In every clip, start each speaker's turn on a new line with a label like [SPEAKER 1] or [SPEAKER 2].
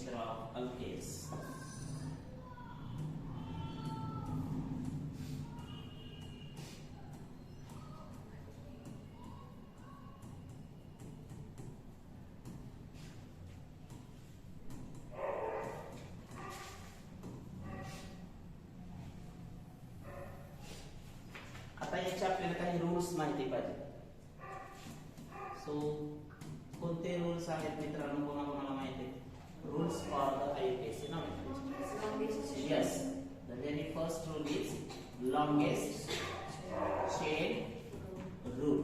[SPEAKER 1] nature of alkanes. आता याची आपल्याला काही रूल्स माहिती पाहिजे सो longest chain rule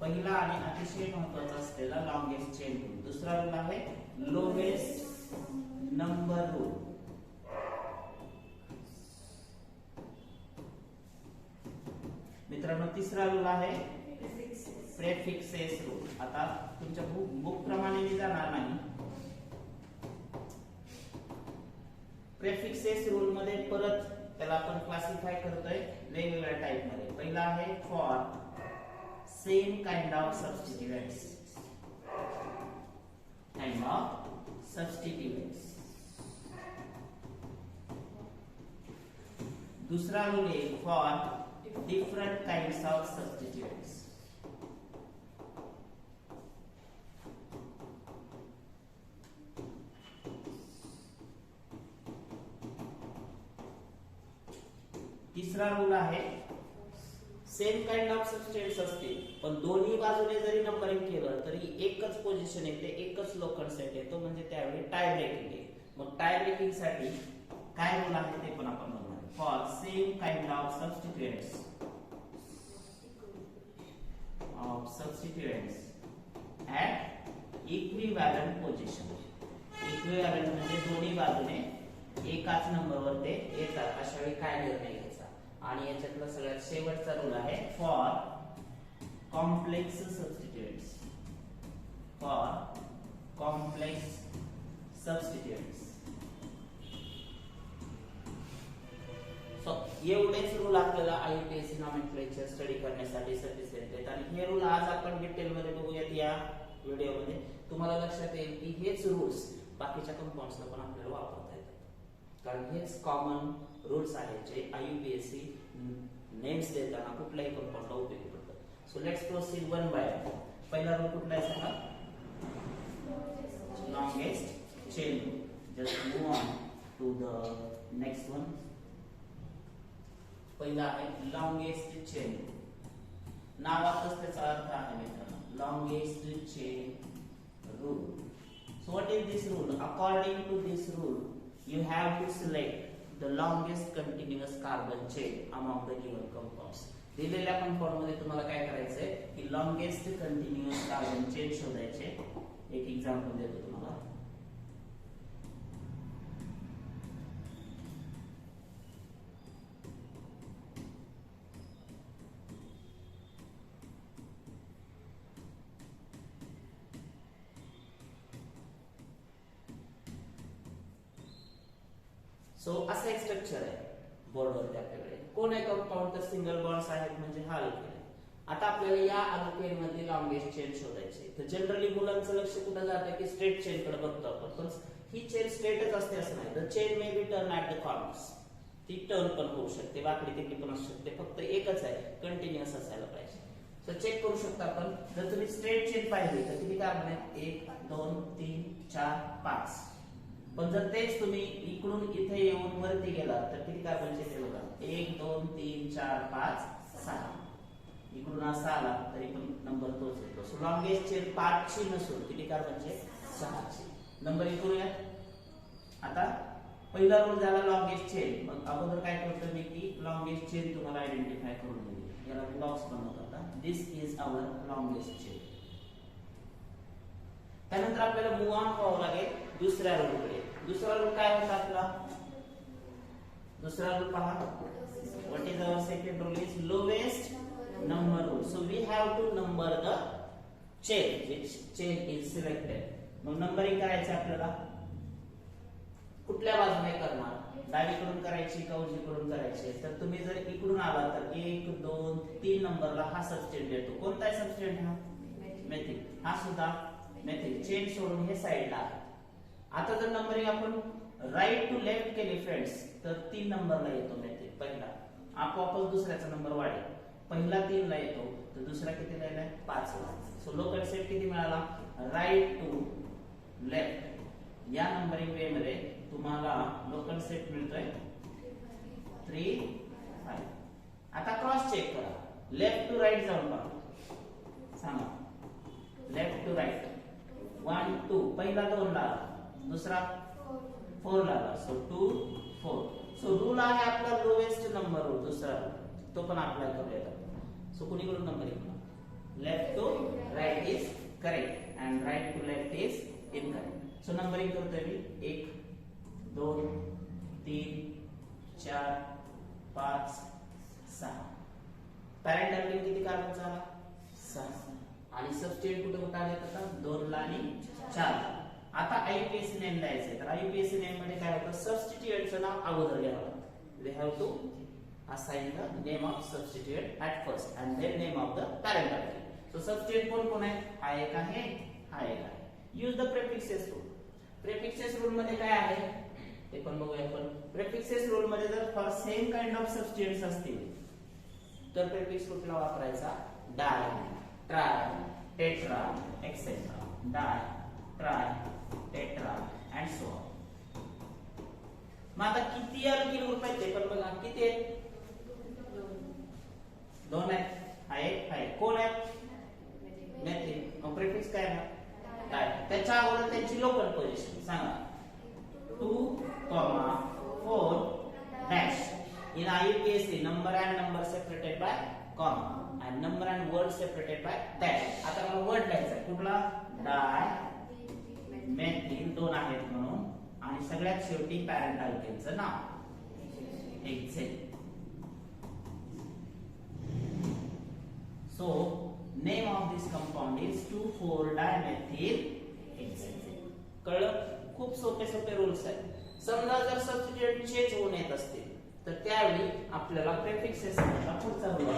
[SPEAKER 1] पहिला आणि अतिशय महत्त्वाचा असलेला लॉंगेस्ट चेन रूल दुसरा रूल आहे लोवेस्ट नंबर रूल मित्रांनो तिसरा रूल आहे प्रेफिक्सेस रूल आता तुमच्या बुक बुक प्रमाणे मी जाणार नाही. प्रेफिक्सेस रूल मध्ये परत त्याला आपण क्लासिफाय करतोय वेगवेगळ्या टाइपमध्ये. पहिला आहे for same kind of substituents kind of substituents दूसरा रूल आहे for different kind of substituents तिसरा रूल आहे सेम काइंड ऑफ सबस्टेन्स असतील पण दोन्ही बाजूने जरी नंबरिंग केलं तरी एकच पोझिशन येते एकच लोकल सेट येतो म्हणजे त्यावेळी टाय ब्रेकिंग आहे. मग टाय ब्रेकिंगसाठी काय रूल आहे ते पण आपण बघणार. For same kind of substituents of substituents at equivalent position equivalent म्हणजे दोन्ही बाजूने एकाच नंबरवर ते येतात अशा वेळी काय निर्णय आणि याच्यातला सगळ्यात शेवटचा रूल आहे for complex substituents for complex substituents so एवढेच रूल आपल्याला आयपीएससी नॉमेनक्लेचर स्टडी करण्यासाठी सफिशियंट आहेत. आणि हे रूल आज आपण डिटेल मध्ये बघूयात या व्हिडिओमध्ये तुम्हाला लक्षात येईल की हेच रूल्स बाकीच्या कंपाऊंड्सला पण आपल्याला वापरता येतात. कारण हेच कॉमन रूल्स आहेत जे आयुपीएससी नेम्स देताना कुठल्याही कंपाऊंडला उपयोगी पडतात so let's proceed one by पहिला रूल कुठला आहे सांगा longest chain. Just move on to the next one. पहिला आहे लॉंगेस्ट चेन नावातच त्याचा अर्थ आहे मित्रांनो longest chain rule so what is this rule according to this rule you have to select the longest continuous carbon chain among the given compound दिलेल्या कंपाऊंडमध्ये तुम्हाला काय करायचंय? की लॉंगेस्ट कंटिन्युअस कार्बन चेन शोधायचे. एक एक्झाम्पल देतो तुम्हाला. सो असा एक स्ट्रक्चर आहे बॉर्डवरती आपल्याकडे कोण आहे कंपाऊंड तर सिंगल बॉन्ड्स आहेत म्हणजे हा अल्केन आता आपल्याला या अल्केन मध्ये लॉंगेस्ट चेन शोधायची तर जनरली मुलांचं लक्ष कुठं जातं? की स्ट्रेट चेन कडे बघतो आपण. पण ही चेन स्ट्रेटच असते असं नाही. The chain may be turn at the corners ती टर्न पण होऊ शकते. वाकडी तिकडी पण असू शकते. फक्त एकच आहे. कंटिन्युअस असायला पाहिजे. तर चेक करू शकता आपण. जर तुम्ही स्ट्रेट चेन पाहिली तर किती काय आहेत एक दोन तीन चार पाच. पण जर तेच तुम्ही इकडून इथे येऊन वरती गेलात तर किती कार्बनचे ते होतात? एक दोन तीन चार पाच सहा. इकडून असा आला तरी पण नंबर तोच येतो. सो लॉंगेस्ट चेन पाचशे नसून किती कार्बनचे सहाशे. नंबर या. आता पहिला रोल झाला लॉंगेस्ट चेन मग अगोदर काय करतो मी की लॉंगेस्ट चेन तुम्हाला आयडेंटिफाय करून दिली याला ब्लॉक्स आता this is our longest chain त्यानंतर आपल्याला मूव ऑन व्हावं लागेल दुसऱ्या रूलकडे दुसरा रूल काय होता आपला? दुसरा रूल पहा. What is our second rule is lowest number rule so we have to number the chain which chain is selected मग नंबरिंग करायचं आपल्याला? कुठल्या बाजूने करणार? डावीकडून करायची का उजवीकडून करायची? तर तुम्ही जर इकडून आला तर एक दोन तीन नंबरला हा सबस्टेंट येतो कोणता आहे सबस्टेंट हा? मेथी हा सुद्धा मेथिल चेन सोडून हे साईडला आहेत आता जर नंबरिंग आपण राईट टू लेफ्ट केली फ्रेंड्स तर तीन नंबरला येतो मेथिल पहिला. आपोआपच दुसऱ्याचा नंबर वाढेल. पहिला तीन ला येतो तर दुसरा किती येणार पाच ला. सो लोकल सेट किती मिळाला? राईट टू लेफ्ट या नंबरिंग वे मध्ये तुम्हाला लोकल सेट मिळतोय थ्री चालेल आता क्रॉस चेक करा. लेफ्ट टू राईट जाऊन पहा. सांगा. Left to right one two पहिला दोन ला दुसरा? फोर ला so two four so rule आहे आपला लोवेस्ट नंबर रूल दुसरा. तो पण अप्लाय करूया so कुणीकडून number left to right is correct and right to left is incorrect so numbering करतोय मी एक दोन तीन चार पाच सहा. पॅरेंट लिंक किती कार्बन झाला सहा. आणि सबस्टेट कुठे कुठे आले तर दोन ला आणि चार. आता आयपीएससी नेम द्यायचंय तर आयपीएससी नेममध्ये काय होतं? सबस्टिट्युएंटचं नाव अगोदर घ्यावं they have to assign the name of substituent at first and then name of the parent article. So substituent कोण कोण आहे? हा एक आहे हा एक आहे. Use the prefixes rule prefixes rule मध्ये काय आहे? ते पण बघूया आपण. प्रेफिक्सेस रूल मध्ये जर for same kind of substituents असतील तर प्रेफिक्स कुठला वापरायचा? Di tri tetra Di, di tri and and so मग आता किती अल्किल ग्रुप आहेत ते पण बघा? किती आहेत? दोन आहेत. हा एक हा एक. कोण आहे? मेथिन मग प्रेफिक्स काय ना काय त्याच्या अगोदर त्यांची लोकल पोझिशन सांगा. Two comma four dash in IUPAC number and number separated by comma. And number and word separated by dash आता मला वर्ड लिहायचा आहे. कुठला? डाय मेथिन दोन आहेत म्हणून. आणि सगळ्यात शेवटी पॅरेंट अल्केनचं नाव. एक्झेल So, name of this compound is 2,4-dimethyl hexane. कळलं? खूप सोपे सोपे रूल्स आहेत. समजा जर सबस्टिट्यूट चेंज होऊन येत असतील तर त्यावेळी आपल्याला प्रेफिक्सेस पुढचा रूल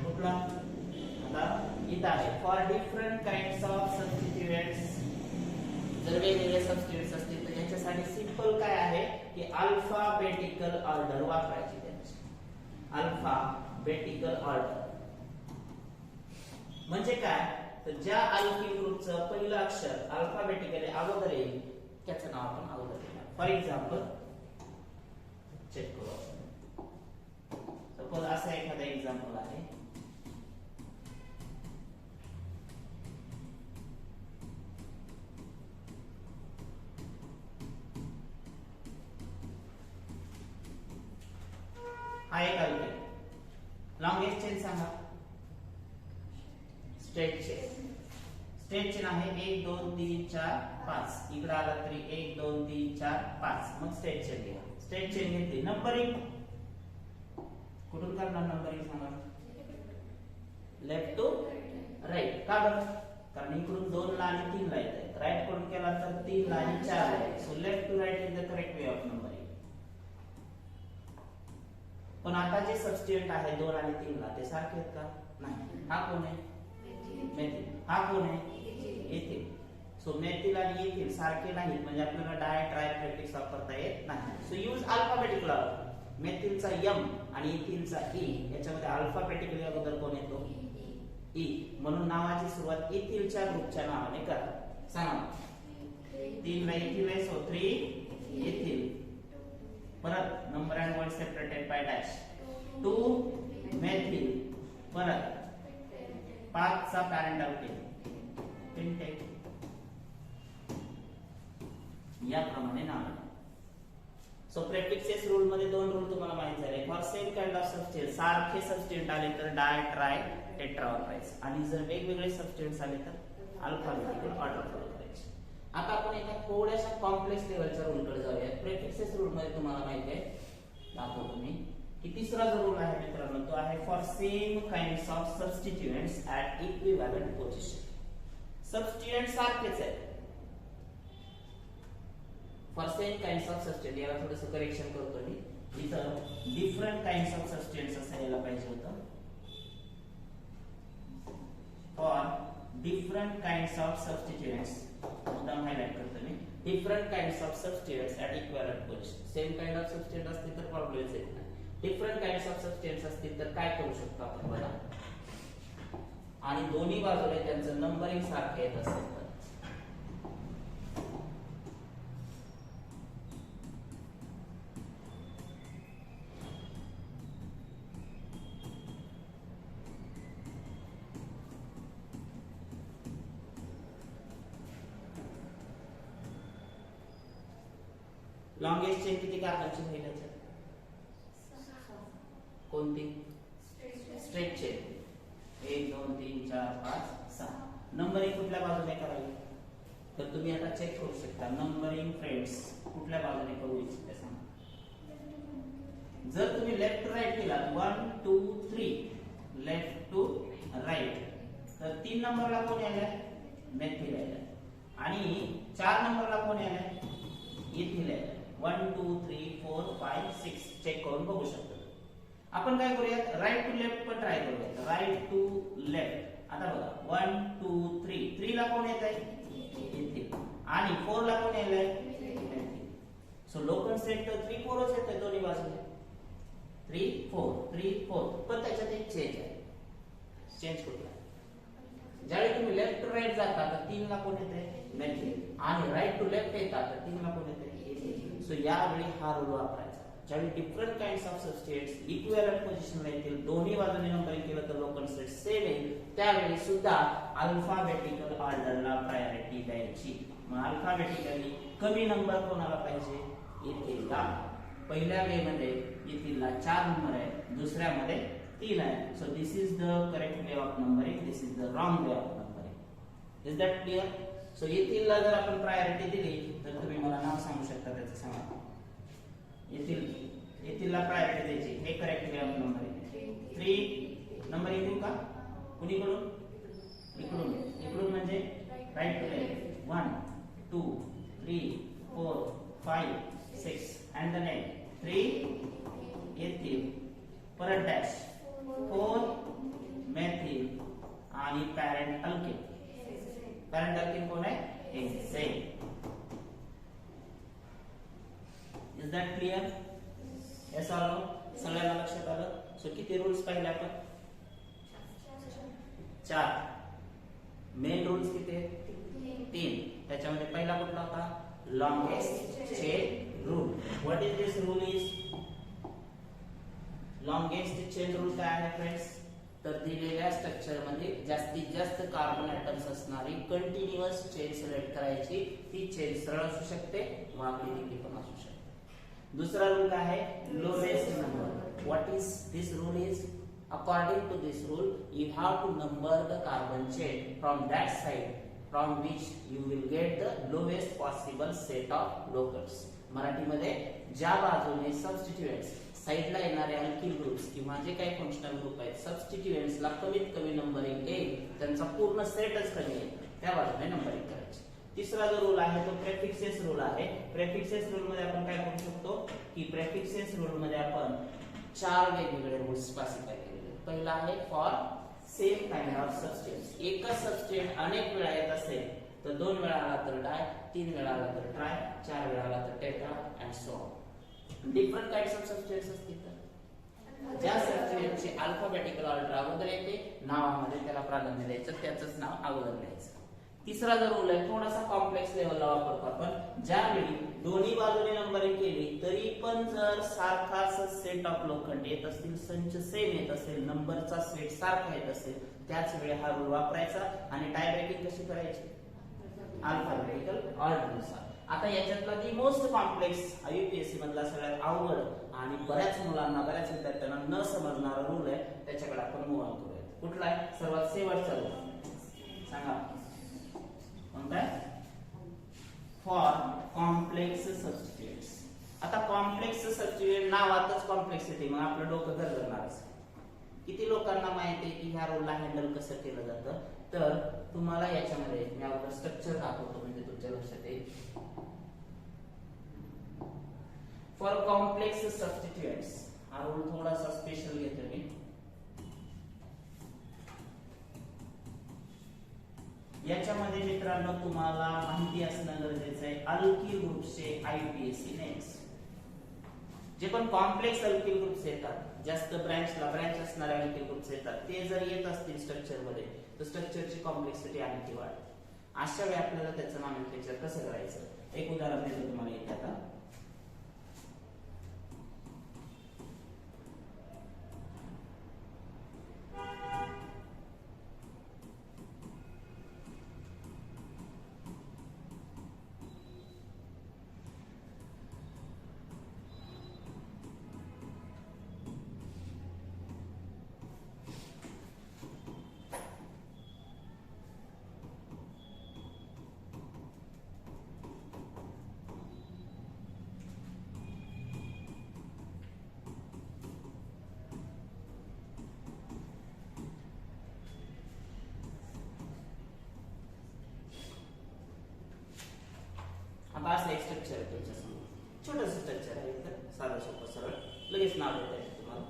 [SPEAKER 1] कुठला? आता इथं आहे. For different kind of substituents जर वेगवेगळे सबस्टिट्युएंट्स असतील तर याच्यासाठी सिंपल काय आहे? की अल्फाबेटिकल ऑर्डर वापरायची त्यांची. अल्फाबेटिकल ऑर्डर म्हणजे काय? तर ज्या अल्फी ग्रुपचं पहिलं अक्षर अल्फाबेटिकली अगोदर येईल. त्याचं नाव आपण अगोदर फॉर एक्झाम्पल चेक करू सपोज़ असं एखादा एक्झाम्पल एक स्ट्रेट चेन स्ट्रेट चेन एक दोन तीन चार पाच इकडे आला तरी एक तीन चार स्ट्रेट चेन स्ट्रेट चेन घेतली नंबरिंग कुठून करणार नंबरिंग सांगा. लेफ़्ट टू राईट का बरं? कारण इकडून दोन ला आणि तीन ला येत आहेत. राईट कडून केला तर तीन ला आणि चार ला so left to right is the correct way of numbering पण आता जे सबस्टिट्यूएंट आहे, दोन आणि तीन ला, ते सारखे आहेत का? नाही. हा कोण आहे? मेथिल हा कोण आहे? येथील सो मेथिल आणि येथील सारखे नाहीत. म्हणजे आपल्याला डाय ट्राय प्रेफिक्स वापरता येत नाही. सो यूज़ अल्फाबेटिकल मेथिलचा यम आणि येथीलचा ई याच्यामध्ये अल्फाबेटिकली अगोदर कोण येतो? ई. म्हणून नावाची सुरुवात येथीलच्या ग्रुपच्या नावाने करा. सांगा तीन ला येथील आहे सो थ्री येथील परत number and word separated by dash two methyl. परत पाचचा पॅरेंट अल्केन इनटेक याप्रमाणे नाव सो प्रेफिक्सेस रूल मध्ये दोन रूल तुम्हाला माहीत झाले. For same kind of substitute सारखे सबस्टेंट आले तर डाय ट्राय टेट्रा आणि जर वेगवेगळे सबस्टेंट्स आले तर अल्फाबेटिकल ऑर्डर आता आपण एका थोड्याशा कॉम्प्लेक्स लेवलच्या रूलकडे जाऊया प्रेफिक्सेस रूल मध्ये तुम्हाला माहिती आहे. दाखवतो मी की तिसरा जो रूल आहे मित्रांनो तो आहे for same kind of substituents at equivalent position substituent सारखेच आहे for same kinds of substitute याला थोडंसं करेक्शन करतो मी. इथं डिफरंट काइंड्स ऑफ सबस्टेन्स असायला पाहिजे होतं. For different kinds of substituents मुद्दाम हायलाइट करतो मी. Different kinds of substituents at equivalent position same kind of substituent असतील तर प्रॉब्लेम्स येत नाही. डिफरंट काइंड ऑफ सबस्टिट्युएंट्स असतील तर काय करू शकतो आपण? बघा. आणि दोन्ही बाजूने त्यांचं नंबरिंग सारखं येत असेल लॉंगेस्ट चेन किती कार्बनची महिलाच्या कोणती? स्ट्रेट चेन एक दोन तीन चार पाच सहा. नंबरिंग कुठल्या बाजूने करावी? तर तुम्ही आता चेक करू शकता. नंबरिंग फ्रेंड्स कुठल्या बाजूने करू इच्छिता सांगा? जर तुम्ही लेफ्ट टू राईट केला one two three left to right तर तीन नंबरला कोण यायलाय मेथील यायलाय आणि चार नंबरला कोण यायलाय इथिल यायलाय one two three four five six check करून बघू शकतो. आपण काय करूयात? राईट टू लेफ्ट पण ट्राय करूयात. राईट टू लेफ्ट आता बघा. वन टू थ्री थ्री ला कोण येत आहे आणि फोर ला कोण यायलाय? सो लोकल सेट तर थ्री फोरच येत आहे दोन्ही बाजूने. थ्री फोर थ्री फोर पण त्याच्यात एक चेंज आहे. चेंज कुठला? ज्यावेळी तुम्ही लेफ्ट टू राईट जाता तर तीन ला कोण येते मेथिल आणि राईट टू लेफ्ट येता तर तीन ला कोण येते सो यावेळी हा रूल वापरायचा. ज्यावेळी different kind of substituents equivalent पोझिशनला येतील दोन्ही बाजूने नंबरिंग केलं तर लोकल सेट सेम येईल त्यावेळी सुद्धा अल्फाबेटिकल ऑर्डरला प्रायोरिटी द्यायची. मग अल्फाबेटिकली कमी नंबर कोणाला पाहिजे? येथीलला पहिल्या वे मध्ये येथीलला चार नंबर आहे दुसऱ्यामध्ये तीन आहे so this is the correct way of numbering this is the wrong way of numbering is that clear so येथीलला जर आपण प्रायोरिटी दिली तर तुम्ही मला नाव सांगू शकता त्याचं सांगा. येथील येथीलला प्रायोरिटी द्यायची. हे करेक्ट ग्राम नंबर नंबरिंग थ्री नंबर येतील का? कुणीकडून इकडून इकडून म्हणजे right to left one two three four five six and the name three ethyl परत डॅश फोर मेथिल आणि पॅरेंट अल्किन पॅरेंट अल्किन कोण आहे same is that clear yes आलो सगळ्यांना लक्षात आलं सो किती रूल्स पाहिले आपण चार मेन किती आहेत तीन. त्याच्यामध्ये पहिला कुठला होता? Longest chain rule what is this rule is longest chain rule काय आहे फ्रेंड्स तर दिलेल्या स्ट्रक्चरमध्ये जास्तीत जास्त कार्बन ऍटम्स असणारी कंटिन्युअस चेन सिलेक्ट करायची. ती चेन सरळ असू शकते वाकडी देखील पण असू शकते. दुसरा रूल काय आहे? Lowest number what is this rule is according to this rule you have to number the carbon chain. From that side from which you will get the lowest possible set of locals. मराठीमध्ये ज्या बाजूने सबस्टिट्युएंट्स साईडला येणारे alkyl groups किंवा जे काही functional group आहेत सबस्टिट्युएंट्सला कमीत कमी नंबरिंग येईल त्यांचा पूर्ण सेटच कमी येईल त्या बाजूने नंबरिंग करायची. तिसरा जो रूल आहे तो प्रेफिक्सेस रूल आहे. प्रेफिक्सेस रूल मध्ये आपण काय करू शकतो? की प्रेफिक्सेस रूल मध्ये आपण चार वेगवेगळे रूल्स क्लासिफाय पहिला आहे for same kind of substance एकच सबस्टेन्स अनेक वेळा येत असेल तर दोन वेळा आला तर डाय तीन वेळा आला तर ट्राय चार वेळा आला तर tetra and so different kind of substance असतील तर ज्या सबस्टेन्सची अल्फाबेटिकल ऑर्डर अगोदर येते नावामध्ये त्याला प्राधान्य द्यायचं त्याचंच नाव अगोदर द्यायचं तिसरा जो रूल आहे थोडासा कॉम्प्लेक्स लेवलला वापरतो आपण ज्यावेळी दोन्ही बाजूने नंबरिंग केली तरी पण जर सारखाच सेट ऑफ लोखंड येत असतील संच सेम येत असेल नंबरचा सेट सारखा येत असेल त्याच वेळी हा रूल वापरायचा आणि टाय ब्रेकिंग कशी करायची? अल्फाबेटिकल ऑर्डरनुसार आता याच्यातला दी मोस्ट कॉम्प्लेक्स आयुपीएससी मधला सगळ्यात अवघड आणि बऱ्याच मुलांना बऱ्याच विद्यार्थ्यांना न समजणारा रूल आहे त्याच्याकडे आपण मूव करूया कुठला आहे? सर्वात शेवटचा रूल सांगा कोणता आहे फॉर कॉम्प्लेक्स सबस्टिट्युएंट्स आता कॉम्प्लेक्स मुळातच कॉम्प्लेक्सिटी मग आपलं डोकं गरगरणारच. किती लोकांना माहिती आहे की ह्या रोलला हँडल कसं केलं जातं? तर तुम्हाला याच्यामध्ये मी अगोदर स्ट्रक्चर दाखवतो म्हणजे तुमच्या लक्षात येईल. फॉर कॉम्प्लेक्स सबस्टिट्युएंट्स हा रोल थोडासा स्पेशल घेतो मी. याच्यामध्ये मित्रांनो तुम्हाला माहिती असणं गरजेचं आहे. अल्की ग्रुपचे आयपीएससी नेक्स्ट जे पण कॉम्प्लेक्स अल्किल ग्रुप्स येतात जास्त ब्रँचला ब्रँच असणारे अल्किल ग्रुप्स येतात ते जर येत असतील स्ट्रक्चरमध्ये तर स्ट्रक्चरची कॉम्प्लेक्सिटी आणखी वाढते. अशा वेळी आपल्याला त्याचं नॉमेनक्लेचर कसं करायचं? एक उदाहरण देतो तुम्हाला येते आता. हा असं एक स्ट्रक्चर आहे तुमच्यासमोर. छोटस स्ट्रक्चर आहे एकदम साधं सोपं सरळ. लगेच नाव देता येतं तुम्हाला.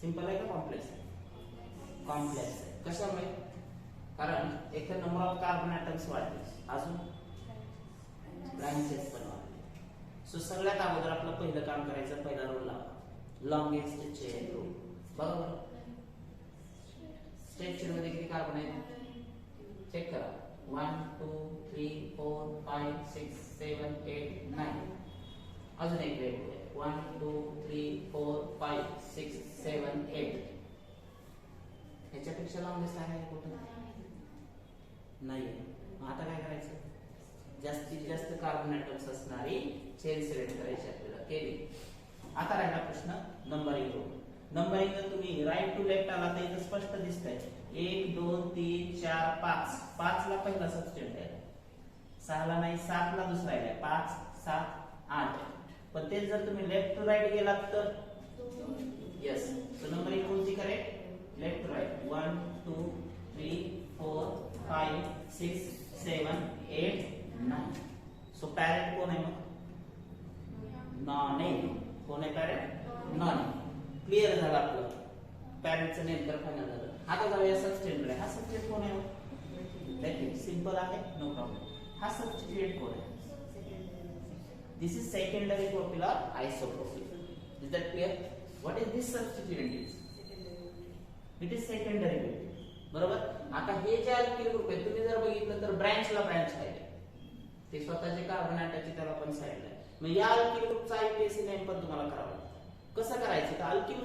[SPEAKER 1] सिंपल आहे का कॉम्प्लेक्स आहे? कॉम्प्लेक्स आहे. कशामुळे? कारण एक तर नंबर ऑफ कार्बन ॲटम्स वाढले अजून? ब्रांचेस पण वाढले सो सगळ्यात अगोदर आपलं पहिलं काम करायचं पहिला रोल लावा. लॉंगेस्ट चेन रोल बरोबर? स्ट्रक्चरमध्ये किती कार्बन आहेत चेक करा. One two three four five six seven eight nine अजून एक वेग one two three four five six seven eight ह्याच्यापेक्षा लॉंगेस्ट आहे कुठं? नाही आता काय करायचं? जास्तीत जास्त कार्बन आयटम्स असणारी चेन सिलेक्ट करायची आपल्याला. केली. आता राहिला प्रश्न नंबरिंग नंबरिंग तुम्ही राईट टू लेफ्ट आला तर इथं स्पष्ट दिसतंय. एक दोन तीन चार पाच. पाच ला पहिला सबस्टेंट आहे. सहाला नाही सात ला दुसरा आहे. पाच सात आठ. पण तेच जर तुम्ही लेफ्ट टू राईट गेलात तर? येस सो एक कोणती correct left to right one two three four five six seven eight nine so parent कोण आहे मग? नॉन आहे कोण आहे पॅरेंट नॉन क्लिअर झालं आपलं? पॅरेंटचं नेम तर फायनल झालं. आता जाऊया सबस्टेंट हा सब्जेक्ट कोण आहे हो? सिंपल आहे? नो प्रॉब्लेम हा सबस्टिट्यूएंट कोण आहे? This is secondary popular isoprofil. Is is that clear what is this is? Is it is secondary बरोबर? आता हे जे अल्किल ग्रुप आहे तुम्ही जर बघितलं तर ब्रँचला ब्रँच आहे. ते स्वतःचे कार्बन अटॅच त्याला पण साईडला मग या अल्किल ग्रुपचा आयपीएससी नेम पण तुम्हाला करावा कसं करायचं? तर अल्किल